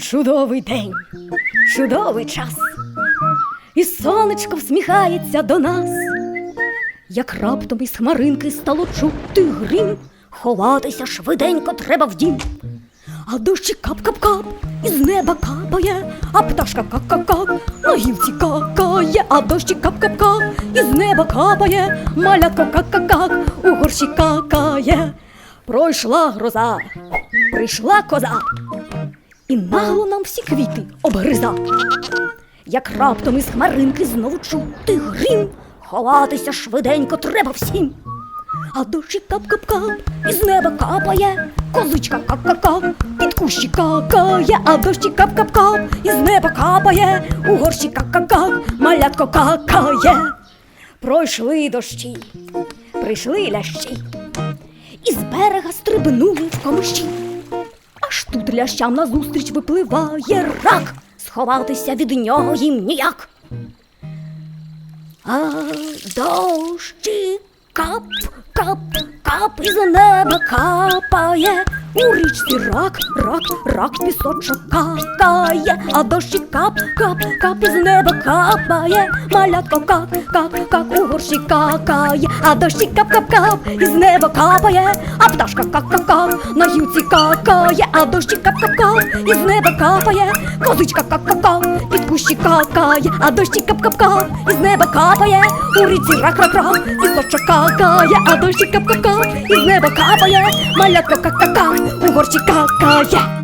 Чудовий день, чудовий час, і сонечко всміхається до нас, як раптом із хмаринки стало чути грім, ховатися швиденько треба в дім. А дощі кап-кап-кап, із неба капає, а пташка как-как-как, на гілці какає, а дощі кап-кап-кап, із неба капає, малятко как-как-как, у горщі какає. Пройшла гроза, прийшла коза, і нагло нам всі квіти обгриза. Як раптом із хмаринки знову чути грім, ховатися швиденько треба всім. А дощі кап-кап-кап, із неба капає, козичка кап-кап-кап, під кущі какає, а дощі кап-кап-кап, із неба капає, у горщі как-как-как, малятко какає. Пройшли дощі, прийшли лящі, із берега стрибнули в комищі. Аж тут лящам назустріч випливає рак, сховатися від нього їм ніяк. А дощі кап, кап, кап із неба капає. У річці рак, рак, рак пісочок какає, а дощі кап, кап, кап із неба капає, малятко как, как, как у горщі какає, а дощі кап, кап, кап із неба капає, а пташка как, как, как на гілці какає, а дощі кап, кап, кап із неба капає, козичка как, как, как кущі какає, а дощі кап, кап, кап із неба капає, у ріці рак, рак, рак, пісочок какає, а дощі кап, кап, кап із неба капає, малятко как, как, как у горщі какає.